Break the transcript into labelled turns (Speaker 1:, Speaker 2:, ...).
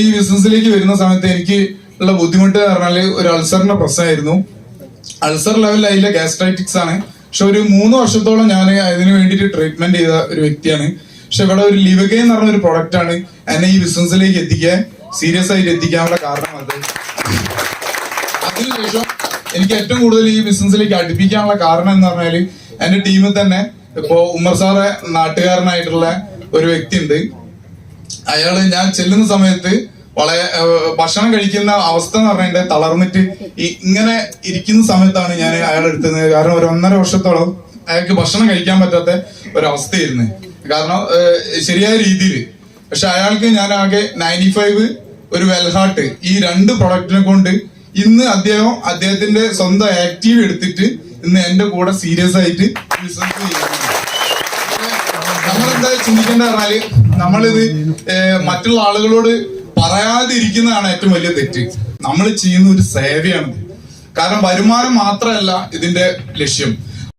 Speaker 1: ഈ ബിസിനസ്സിലേക്ക് വരുന്ന സമയത്ത് എനിക്ക് ഉള്ള ബുദ്ധിമുട്ട് പറഞ്ഞാൽ ഒരു അൾസറിന്റെ പ്രശ്നമായിരുന്നു. അൾസർ ലെവൽ അതിലെ ഗ്യാസ്ട്രൈറ്റിക്സ് ആണ്. പക്ഷെ ഒരു മൂന്ന് വർഷത്തോളം ഞാൻ അതിന് വേണ്ടിയിട്ട് ട്രീറ്റ്മെന്റ് ചെയ്ത ഒരു വ്യക്തിയാണ്. പക്ഷെ ഇവിടെ ഒരു ലിവകെ എന്ന് പറഞ്ഞ ഒരു പ്രൊഡക്റ്റ് ആണ് എന്നെ ഈ ബിസിനസ്സിലേക്ക് എത്തിക്കാൻ സീരിയസ് ആയിട്ട് എത്തിക്കാനുള്ള കാരണം അത്. അതിനുശേഷം എനിക്ക് ഏറ്റവും കൂടുതൽ ഈ ബിസിനസ്സിലേക്ക് അടുപ്പിക്കാനുള്ള കാരണം എന്ന് പറഞ്ഞാൽ എന്റെ ടീമിൽ തന്നെ ഇപ്പോ ഉമ്മർ സാറെ നാട്ടുകാരനായിട്ടുള്ള ഒരു വ്യക്തി ഉണ്ട് അയാൾ ഞാൻ ചെല്ലുന്ന സമയത്ത് വളരെ ഭക്ഷണം കഴിക്കുന്ന അവസ്ഥ എന്ന് പറഞ്ഞ തളർന്നിട്ട് ഇങ്ങനെ ഇരിക്കുന്ന സമയത്താണ് ഞാൻ അയാളെ എടുത്തത്. കാരണം ഒരു ഒന്നര വർഷത്തോളം അയാൾക്ക് ഭക്ഷണം കഴിക്കാൻ പറ്റാത്ത ഒരവസ്ഥയായിരുന്നു. കാരണം ശരിയായ രീതിയിൽ പക്ഷെ അയാൾക്ക് ഞാൻ ആകെ നയന്റി ഫൈവ് ഒരു വെൽഹാർട്ട് ഈ രണ്ട് പ്രൊഡക്റ്റിനെ കൊണ്ട് ഇന്ന് അദ്ദേഹം അദ്ദേഹത്തിന്റെ സ്വന്തം ആക്റ്റീവ് എടുത്തിട്ട് ഇന്ന് എന്റെ കൂടെ സീരിയസ് ആയിട്ട് ബിസിനസ് ചെയ്യുന്നുണ്ട്. നമ്മളെന്താ ചിന്തിക്കേണ്ട പറഞ്ഞാൽ നമ്മളിത് മറ്റുള്ള ആളുകളോട് പറയാതിരിക്കുന്നതാണ് ഏറ്റവും വലിയ തെറ്റ്. നമ്മൾ ചെയ്യുന്ന ഒരു സേവയാണ് കാരണം വരുമാനം മാത്രമല്ല ഇതിന്റെ ലക്ഷ്യം.